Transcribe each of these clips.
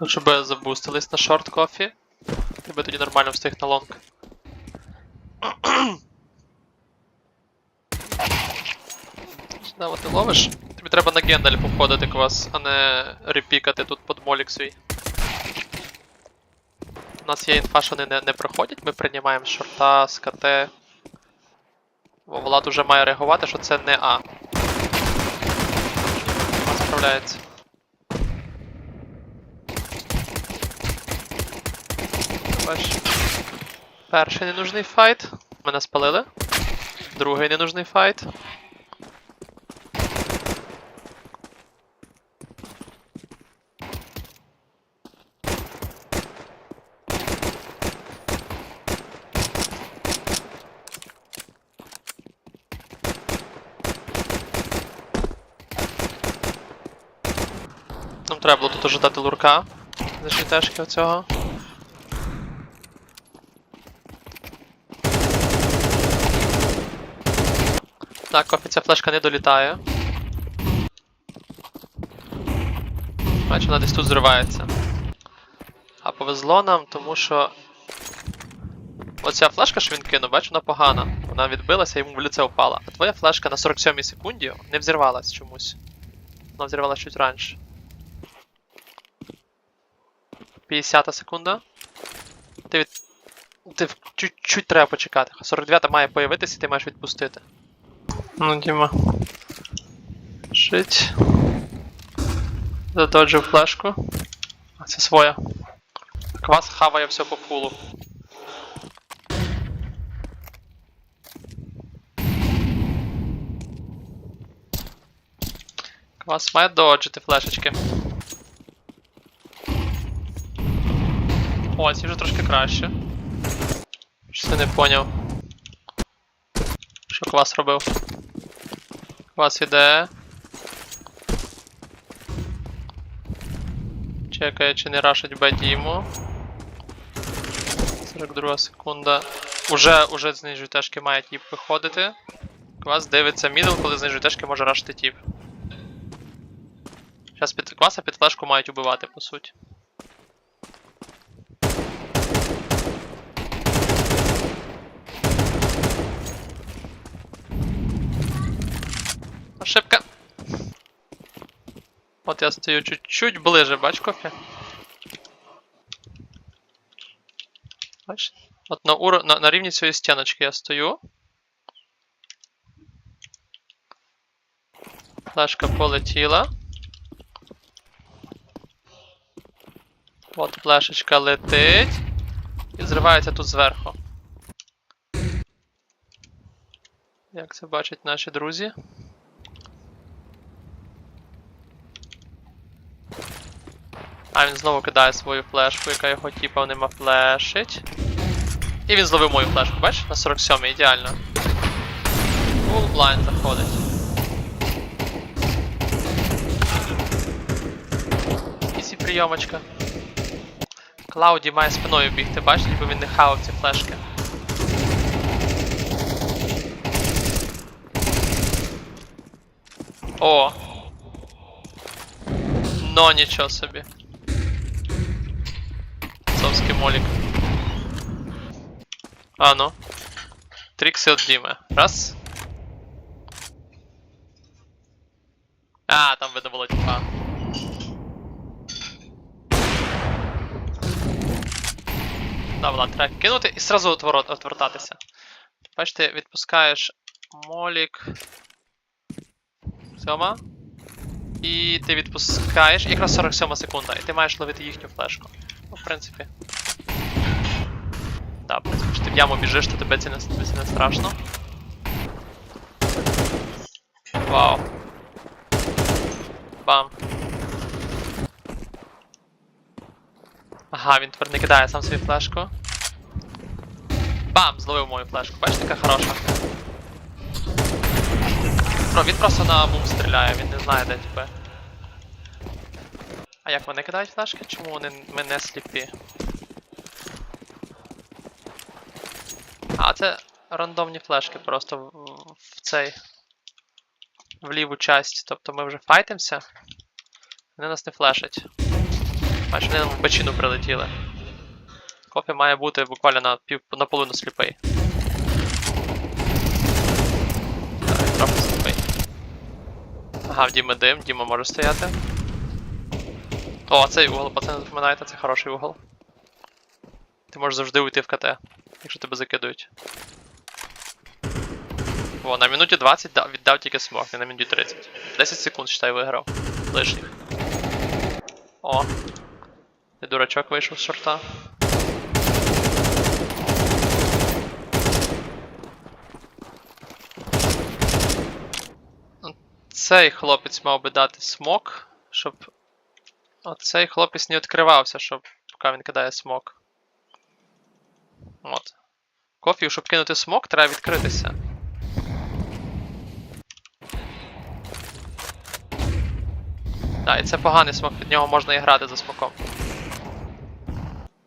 Лучше би забустились на шорт кофі. Ти би тоді нормально встиг на лонг. Знову ти ловиш? Тобі треба на гендаль походити квас, а не репікати тут под молік свій. У нас є інфа, що вони не, не проходять, ми приймаємо шорта з КТ. Влад уже має реагувати, що це не А. Вона справляється. Бачиш. Перший ненужний файт. Мене спалили. Другий ненужний файт. Нам треба було тут ожидати лурка. За оцього. Так, кофі ця флешка не долітає. Бачу, вона десь тут зривається. А повезло нам, тому що. Оця флешка, що він кинув, бачу, вона погана. Вона відбилася і йому в лице впала. А твоя флешка на 47 секунді не взірвалась чомусь. Вона взірвалась чуть раніше. 50 секунда. Ти від. Ти чуть-чуть треба почекати. 49 має появитися, і ти маєш відпустити. Ну, Діма. Жить. Задоджив флешку. А це своя. Квас хаває все по фулу. Квас має доджити флешечки. О, ці вже трошки краще. Я не поняв. Що квас робив? Квас іде. Чекає, чи не рашить Б Діму. 42 секунда. Уже, уже знижують тежки має тіп виходити. Квас дивиться мідл, коли знижують тежки може рашити тіп. Зараз під кваса під флешку мають убивати, по суті. Ошибка. От я стою чуть-чуть ближе, бач кофе? Бач? От на, уро... на, на рівні цієї стіночки я стою. Флешка полетіла. От флешечка летить. І зривається тут зверху. Як це бачать наші друзі? А він знову кидає свою флешку, яка його типа нема флешить. І він зловив мою флешку, бачиш? На 47 ідеально. Full blind заходить. Ісі прийомочка. Клауді має спиною бігти, бачиш, ніби він не хавав ці флешки. О! Но нічого собі. Молік. А ну. Трікси от Діми. Раз. А, там видно було типа. Да, Влад, треба кинути і сразу отворот, отвертатися. Бачите, відпускаєш молік. Сьома. І ти відпускаєш. Якраз 47 секунда, і ти маєш ловити їхню флешку. Ну, в принципі. Принципі, якщо ти в яму біжиш, то тебе це не, страшно. Вау. Бам. Ага, він тепер не кидає сам свою флешку. Бам! Зловив мою флешку. Бачиш, така хороша. Про, він просто на бум стріляє, він не знає, де тебе. А як вони кидають флешки? Чому вони не сліпі? А, це рандомні флешки просто в, в цей. В ліву часть. Тобто ми вже файтимося. Вони нас не флешать. Бачиш, вони в бачину прилетіли. Кофі має бути буквально на пів наполовину сліпий. Так, трохи сліпий. Ага, в Діми дим, Діма може стояти. О, цей угол, пацани, запам'ятайте, це хороший угол. Ти можеш завжди уйти в КТ, якщо тебе закидують. О, на минуті 20 дав, віддав тільки смок, не на минуті 30. 10 секунд, считай, виграв. Лишніх. О. Ти дурачок вийшов з шорта. Цей хлопець мав би дати смок, щоб. Оцей хлопець не відкривався, щоб поки він кидає смок. От. Кофію, щоб кинути смок, треба відкритися. Так, і це поганий смок, під нього можна і грати за смоком.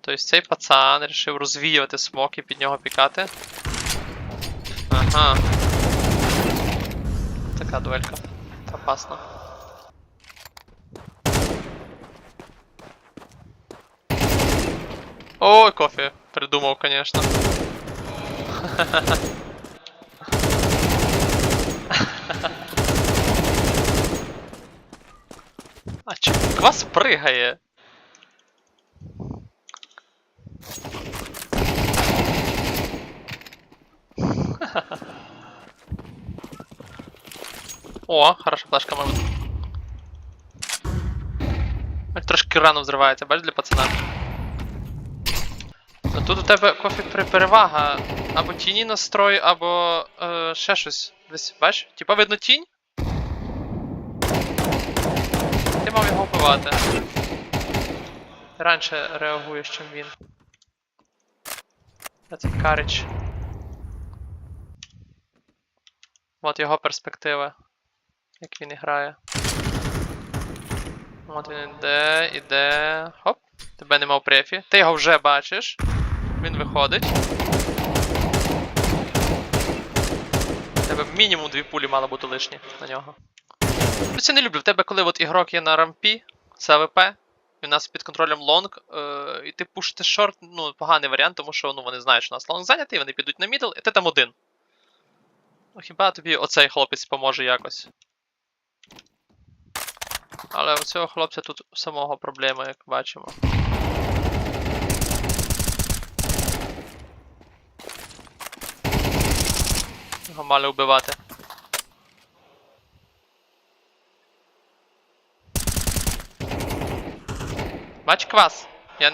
Тобто цей пацан вирішив розвіювати смок і під нього пікати. Ага. Така дуелька. Опасно. Ой, кофе. Придумав, конечно. А чо квас пригає? О, хороша флешка, мабуть. Трошки рано взривається, бачиш для пацана. Ну тут у тебе кофі перевага. Або тіні настрой, або е, ще щось. Бачиш? Типа видно тінь? Ти мав його вбивати. Ти раніше реагуєш, чим він. Цей карич? От його перспектива. Як він грає. От він іде, іде. Хоп. Тебе нема в префі. Ти його вже бачиш. Він виходить. Тебе мінімум дві пулі мало бути лишні на нього. Це не люблю. В тебе, коли от ігрок є на рампі з АВП, і у нас під контролем лонг, е, і ти пушити шорт, ну, поганий варіант, тому що ну, вони знають, що у нас лонг зайнятий, вони підуть на мідл, і ти там один. Ну хіба тобі оцей хлопець поможе якось? Але у цього хлопця тут самого проблема, як бачимо. Його мали вбивати. Бач квас. Я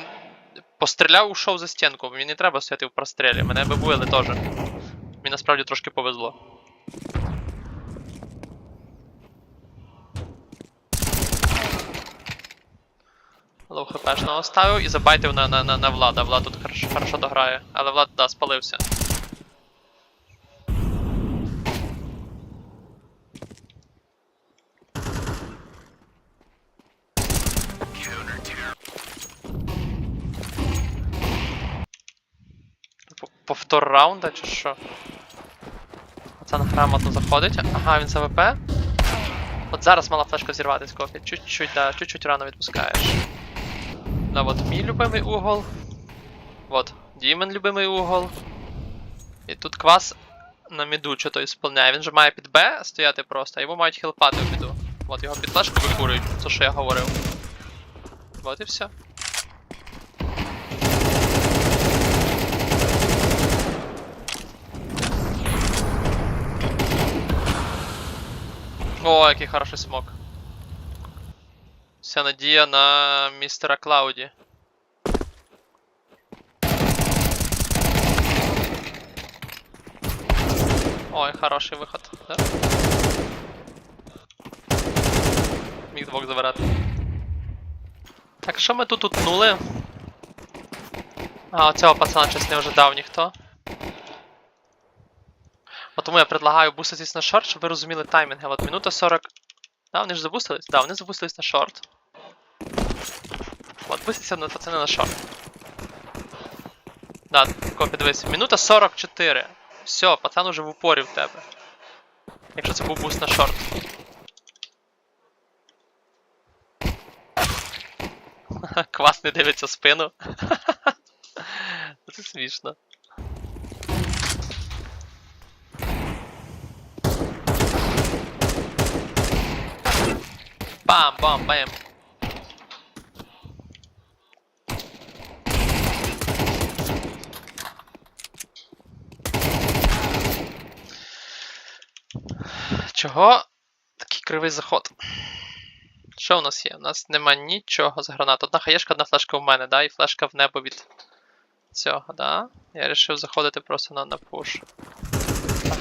постріляв, ушов за стінку, мені не треба стояти в прострілі, мене би били теж. Мені насправді трошки повезло. Лоу хпшного ставив і забайтив на, на, на, на Влада. Влад тут хорошо, хорошо дограє. Але Влад, да, спалився. Повтор раунда чи що? Пацан грамотно заходить. Ага, він з АВП. От зараз мала флешка зірватись кофі. Чуть-чуть, да, чуть-чуть рано відпускаєш. Да, от мій любимий угол. Вот, Дімен любимий угол. І тут квас на міду що то ісполняє. Він же має під Б стояти просто, а його мають хілпати в міду. От його під флешку викурюють, це що я говорив. Вот і все. О, який хороший смок. Вся надія на містера Клауді. Ой, хороший виход, да? Міг двох забирати. Так, що ми тут утнули? А, оцього пацана щось не ожидав ніхто. Тому я предлагаю буститись на шорт, щоб ви розуміли таймінги. От минута 40. Да, вони ж забустились? Да, вони забустились на шорт. От, буститься на пацани на шорт. Да, копі дивись. Минута 44. Все, пацан уже в упорі в тебе. Якщо це був буст на шорт. Квас не дивиться спину. Це смішно. Бам, бам, бам. Чого такий кривий заход? Що у нас є? У нас нема нічого з гранат. Одна хаєшка, одна флешка в мене, да? І флешка в небо від цього, да? Я вирішив заходити просто на, на пуш.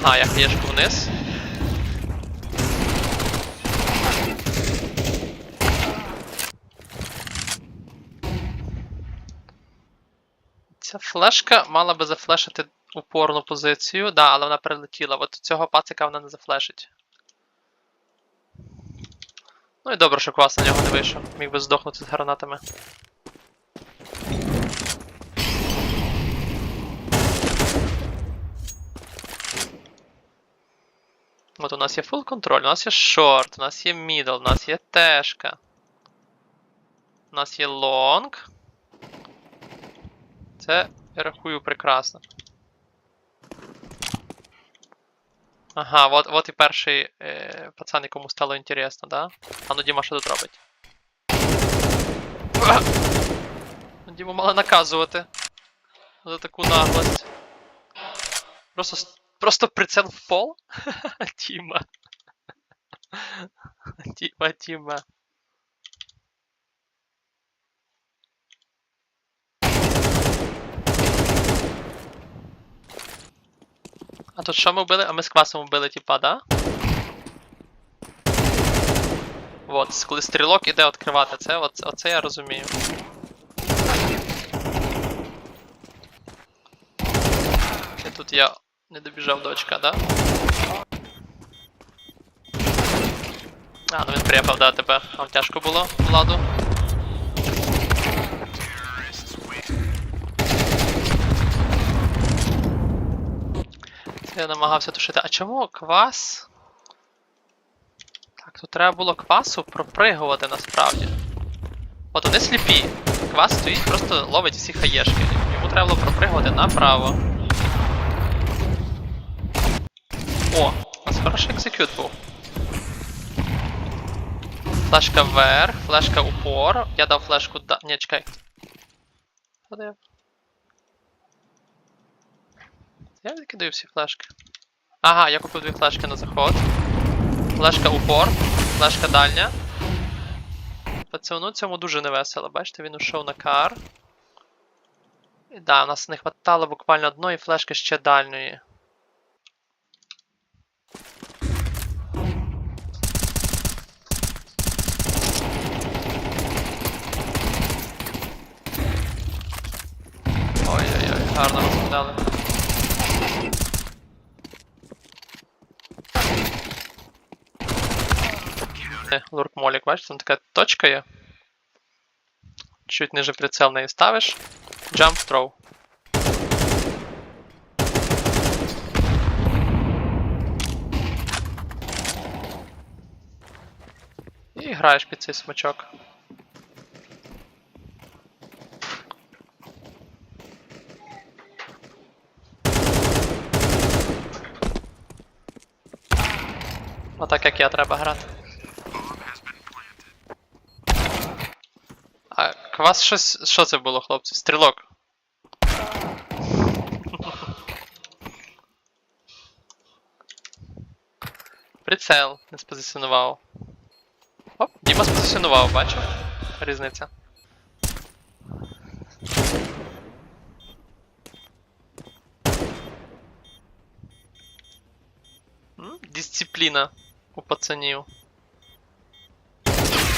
Ага, я хаєшку вниз. Ця флешка мала би зафлешити упорну позицію, да, але вона перелетіла. От цього пацика вона не зафлешить. Ну і добре, що квас на нього не вийшов. Міг би здохнути з гранатами. От у нас є full контроль, у нас є шорт, у нас є мідл, у нас є тешка. У нас є лонг. Це я рахую прекрасно. Ага, от, от і перший е, пацан, якому стало інтересно, да? А ну Діма, що тут робить? Ну, Діму мали наказувати. За таку наглость. Просто, просто прицел в пол? Діма. Діма, Діма. Тут що ми вбили? А ми з квасом вбили, типа, да? От, коли стрілок іде відкривати це, от, оце я розумію. І тут я не добіжав до очка, да? А, ну він препав, да, тебе. Вам тяжко було, Владу? Я намагався тушити. А чому квас? Так, тут треба було квасу пропригувати насправді. От вони сліпі. Квас стоїть, просто ловить всі хаєшки. Йому треба було пропригувати направо. О, у нас хороший екзекют був. Флешка вверх, флешка упор. Я дав флешку да. Ні, чекай. Куди я? Я відкидаю всі флешки. Ага, я купив дві флешки на заход. Флешка упор, флешка дальня. Пацану цьому дуже невесело, бачите, він ушов на кар. І да, у нас не хватало буквально одної флешки ще дальньої. Молік, бачиш, там така точка є. Чуть ниже прицел неї ставиш. Jump throw. І граєш під цей смачок. Отак як я треба грати. А квас щось. Що це було, хлопці? Стрілок. Прицел не спозиціонував. Оп, Діма спозиціонував, бачив? Різниця. Дисципліна у пацанів.